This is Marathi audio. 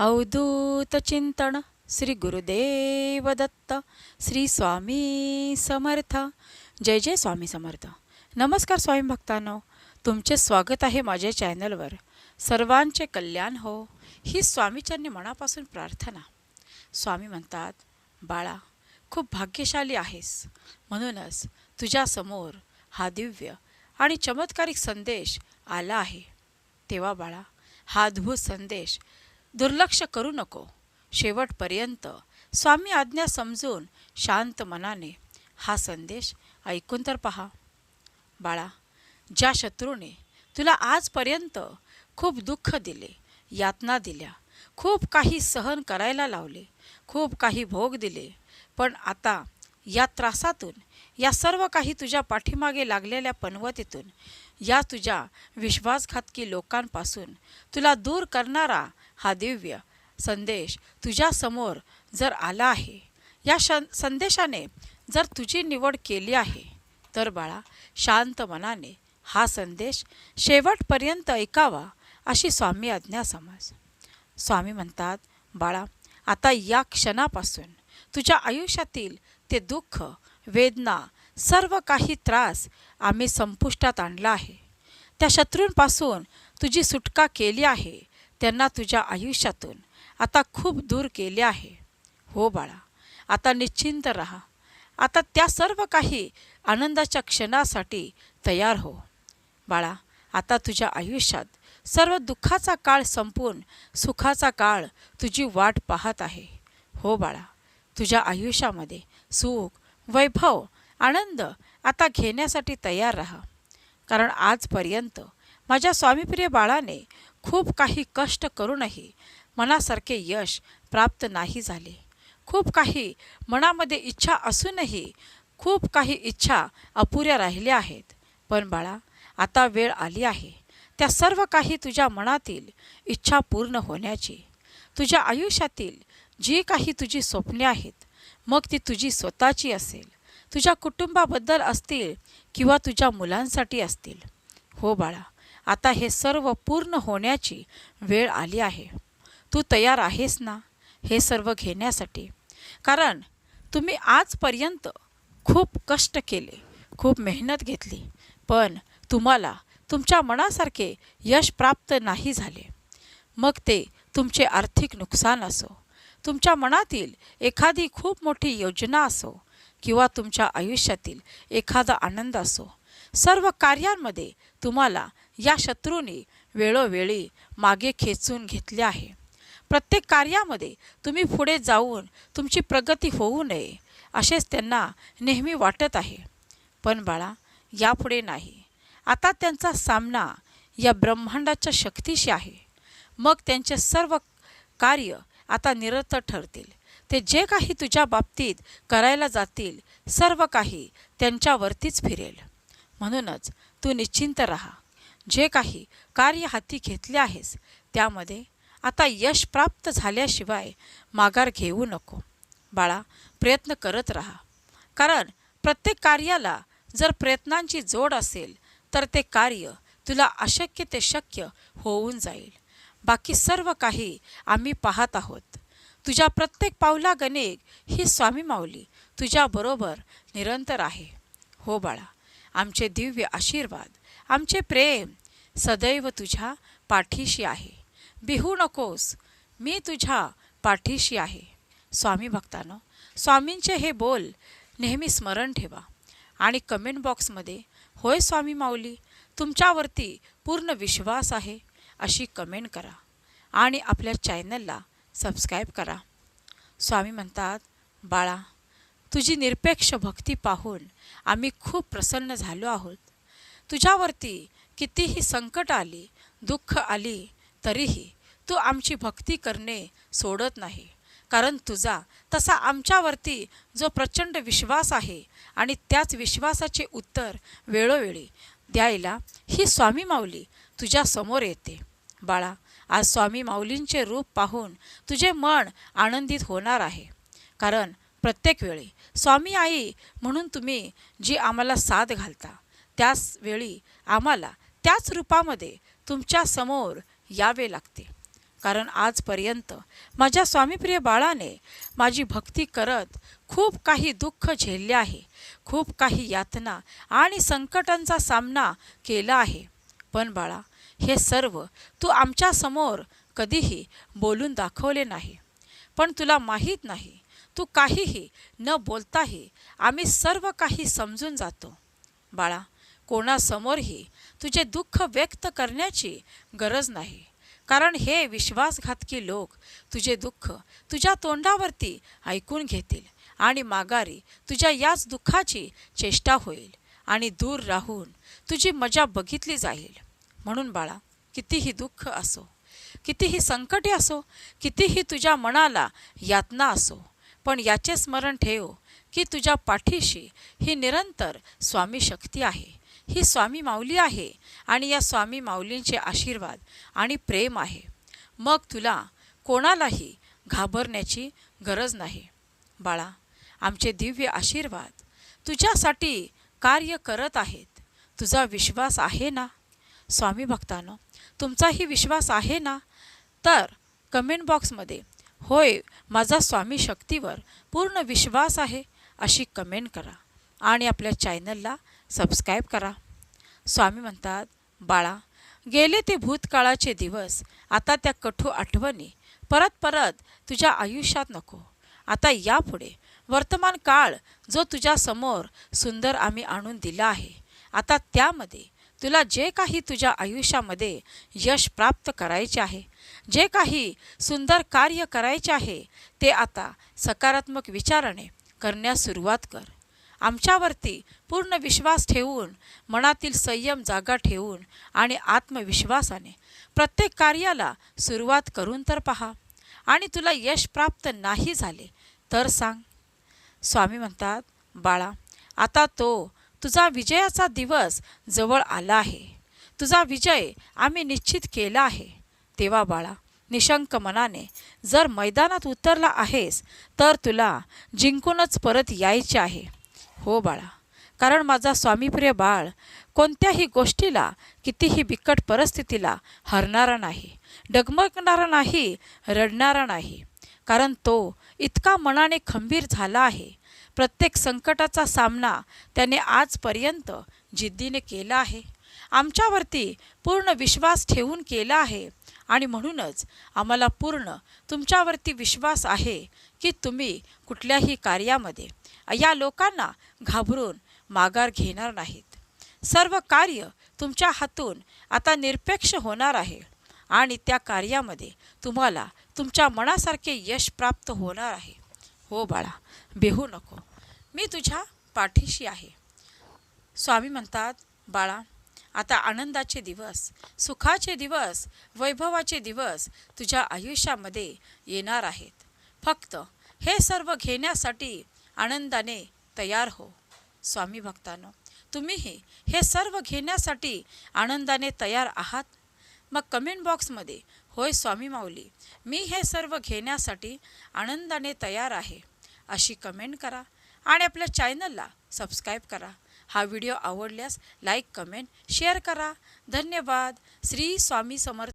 अवधूत चिंतन श्री गुरुदेव दत्त श्री स्वामी समर्थ. जय जय स्वामी समर्थ. नमस्कार स्वामी भक्तांनो. तुमचे स्वागत आहे माझ्या चॅनलवर. सर्वांचे कल्याण हो. ही स्वामीचरणी मनापासून प्रार्थना. स्वामी म्हणतात बाळा खूप भाग्यशाली आहेस. म्हणूनच तुझ्यासमोर हा दिव्य आणि चमत्कारिक संदेश आला आहे. तेव्हा बाळा हा अद्भुत संदेश दुर्लक्ष करू नको. शेवटपर्यंत स्वामी आज्ञा समजून शांत मनाने हा संदेश ऐकून तर पहा. बाळा ज्या शत्रूने तुला आजपर्यंत खूप दुःख दिले यातना दिल्या खूप काही सहन करायला लावले खूप काही भोग दिले पण आता या त्रासातून या सर्व काही तुझ्या पाठीमागे लागलेल्या पनवतीतून या तुझ्या विश्वासघातकी लोकांपासून. तुला दूर करणारा हा दिव्य संदेश तुझ्यासमोर जर आला आहे. या श संदेशाने जर तुझी निवड केली आहे तर बाळा शांत मनाने हा संदेश शेवटपर्यंत ऐकावा अशी स्वामी आज्ञा समज. स्वामी म्हणतात बाळा आता या क्षणापासून तुझ्या आयुष्यातील ते दुःख वेदना सर्व काही त्रास आम्ही संपुष्टात आणला आहे. त्या शत्रूंपासून तुझी सुटका केली आहे त्यांना तुझ्या आयुष्यातून आता खूप दूर केले आहे. हो बाळा आता निश्चिंत राहा. आता त्या सर्व काही आनंदाच्या क्षणासाठी तयार हो. बाळा आता तुझ्या आयुष्यात सर्व दुःखाचा काळ संपून सुखाचा काळ तुझी वाट पाहत आहे. हो बाळा तुझ्या आयुष्यामध्ये सुख वैभव आनंद आता घेण्यासाठी तयार राहा. कारण आजपर्यंत माझ्या स्वामीप्रिय बाळाने खूप काही कष्ट करूनही मनासारखे यश प्राप्त नाही झाले. खूप काही मनामध्ये इच्छा असूनही खूप काही इच्छा अपुऱ्या राहिल्या आहेत. पण बाळा आता वेळ आली आहे. त्या सर्व काही तुझ्या मनातील इच्छा पूर्ण होण्याची. तुझ्या आयुष्यातील जी काही तुझी स्वप्ने आहेत मग ती तुझी स्वतःची असेल. तुझ्या कुटुंबाबद्दल असतील किंवा तुझ्या मुलांसाठी असतील. हो बाळा आता हे सर्व पूर्ण होण्याची वेळ आली आहे. तू तयार आहेस ना हे सर्व घेण्यासाठी? कारण तुम्ही आजपर्यंत खूप कष्ट केले खूप मेहनत घेतली पण तुम्हाला तुमच्या मनासारखे यश प्राप्त नाही झाले. मग ते तुमचे आर्थिक नुकसान असो तुमच्या मनातील एखादी खूप मोठी योजना असो किंवा तुमच्या आयुष्यातील एखादा आनंद असो. सर्व कार्यांमध्ये तुम्हाला या शत्रूने वेळोवेळी मागे खेचून घेतले आहे. प्रत्येक कार्यामध्ये तुम्ही पुढे जाऊन तुमची प्रगती होऊ नये असेच त्यांना नेहमी वाटत आहे. पण बाळा यापुढे नाही. आता त्यांचा सामना या ब्रह्मांडाच्या शक्तीशी आहे. मग त्यांचे सर्व कार्य आता निरर्थ ठरतील. ते जे काही तुझ्या बाबतीत करायला जातील सर्व काही त्यांच्यावरतीच फिरेल. म्हणूनच तू निश्चिंत राहा. जे काही कार्य हाती घेतले आहेस त्यामध्ये आता यश प्राप्त झाल्याशिवाय माघार घेऊ नको. बाळा प्रयत्न करत राहा. कारण प्रत्येक कार्याला जर प्रयत्नांची जोड असेल तर ते कार्य तुला अशक्य ते शक्य होऊन जाईल. बाकी सर्व काही आम्ही पाहत आहोत. तुझ्या प्रत्येक पावला गणेक ही स्वामी माऊली. तुझ्याबरोबर निरंतर आहे. हो बाळा आमचे दिव्य आशीर्वाद आमचे प्रेम सदैव तुझ्या पाठीशी आहे. बिहू नकोस मी तुझ्या पाठीशी आहे. स्वामी भक्तानं स्वामींचे हे बोल नेहमी स्मरण ठेवा आणि कमेंट बॉक्समध्ये होय स्वामी माऊली तुमच्यावरती पूर्ण विश्वास आहे अशी कमेंट करा आणि आपल्या चॅनलला सबस्क्राईब करा. स्वामी म्हणतात बाळा तुझी निरपेक्ष भक्ती पाहून आम्ही खूप प्रसन्न झालो आहोत. तुझ्यावरती कितीही संकट आली दुःख आली तरीही तू आमची भक्ती करणे सोडत नाही. कारण तुझा तसा आमच्यावरती जो प्रचंड विश्वास आहे आणि त्याच विश्वासाचे उत्तर वेळोवेळी द्यायला ही स्वामी माऊली तुझ्यासमोर येते. बाळा आज स्वामी माऊलींचे रूप पाहून तुझे मन आनंदित होणार आहे. कारण प्रत्येक वेळी स्वामी आई म्हणून तुम्ही जी आम्हाला साथ घालता त्याच वेळी आम्हाला त्याच रूपामध्ये तुमच्यासमोर यावे लागते. कारण आजपर्यंत माझ्या स्वामीप्रिय बाळाने माझी भक्ती करत खूप काही दुःख झेलले आहे खूप काही यातना आणि संकटांचा सामना केला आहे. पण बाळा हे सर्व तू आमच्यासमोर कधीही बोलून दाखवले नाही. पण तुला माहीत नाही तू काहीही न बोलताही आम्ही सर्व काही समजून जातो. बाळा कोणासमोरही तुझे दुःख व्यक्त करण्याची गरज नाही. कारण हे विश्वासघातकी लोक तुझे दुःख तुझ्या तोंडावरती ऐकून घेतील आणि माघारी तुझ्या याच दुःखाची चेष्टा होईल. आणि दूर राहून तुझी मजा बघितली जाईल. म्हणून बाळा कितीही दुःख असो कितीही संकटे असो कितीही तुझ्या मनाला यातना असो पण याचे स्मरण ठेव की तुझ्या पाठीशी ही निरंतर स्वामी शक्ती आहे. ही स्वामी माऊली आहे आणि या स्वामी माऊलींचे आशीर्वाद आणि प्रेम आहे. मग तुला कोणालाही घाबरण्याची गरज नाही. बाळा आमचे दिव्य आशीर्वाद तुझ्यासाठी कार्य करत आहेत. तुझा विश्वास आहे ना? स्वामी भक्तांनो तुमचाही विश्वास आहे ना? तर कमेंट बॉक्समध्ये होय माझा स्वामी शक्तीवर पूर्ण विश्वास आहे अशी कमेंट करा. आणि आपल्या चॅनलला सबस्क्राईब करा. स्वामी म्हणतात बाळा गेले ते भूतकाळाचे दिवस आता त्या कठू आठवणी परत परत तुझ्या आयुष्यात नको. आता यापुढे. वर्तमान काळ जो तुझ्या समोर सुंदर आम्ही आणून दिला आहे. आता त्यामध्ये तुला जे काही तुझ्या आयुष्यामध्ये यश प्राप्त करायचे आहे जे काही सुंदर कार्य करायचे आहे ते आता सकारात्मक विचाराने करण्यास सुरुवात कर. आमच्यावरती पूर्ण विश्वास ठेवून मनातील संयम जागा ठेवून आणि आत्मविश्वासाने प्रत्येक कार्याला सुरुवात करून तर पहा. आणि तुला यश प्राप्त नाही झाले तर सांग. स्वामी म्हणतात बाळा आता तो तुझा विजयाचा दिवस जवळ आला आहे. तुझा विजय आम्ही निश्चित केला आहे. तेव्हा बाळा निशंक मनाने जर मैदानात उतरला आहेस तर तुला जिंकूनच परत यायचे आहे. हो बाळा कारण माझा स्वामीप्रिय बाळ कोणत्याही गोष्टीला कितीही बिकट परिस्थितीला हरणारा नाही डगमगणारा नाही रडणारा नाही. कारण तो इतका मनाने खंबीर झाला आहे. प्रत्येक संकटाचा सामना त्याने आजपर्यंत जिद्दीने केला आहे. आमच्यावरती पूर्ण विश्वास ठेवून केला आहे आणि म्हणूनच आम्हाला पूर्ण तुमच्यावरती विश्वास आहे की तुम्ही कुठल्याही कार्यामध्ये या लोकांना घाबरून माघार घेणार नाहीत. सर्व कार्य तुमच्या हातून आता निरपेक्ष होणार आहे आणि त्या कार्यामध्ये तुम्हाला तुमच्या मनासारखे यश प्राप्त होणार आहे. हो बाळा बेहू नको. मी तुझ्या पाठीशी आहे. स्वामी म्हणतात बाळा आता आनंदाचे दिवस सुखाचे दिवस वैभवाचे दिवस तुझ्या आयुष्यामध्ये येणार आहेत. फक्त हे सर्व घेण्यासाठी आनंदाने तयार हो. स्वामी भक्तांनो तुम्हीही हे सर्व घेण्यासाठी आनंदाने तयार आहात? मग कमेंट बॉक्समध्ये होय स्वामी माऊली मी हे सर्व घेण्यासाठी आनंदाने तयार आहे. अशी कमेंट करा आणि आपल्या चॅनलला सबस्क्राईब करा. हा व्हिडिओ आवडल्यास लाईक कमेंट शेअर करा. धन्यवाद. श्री स्वामी समर्थ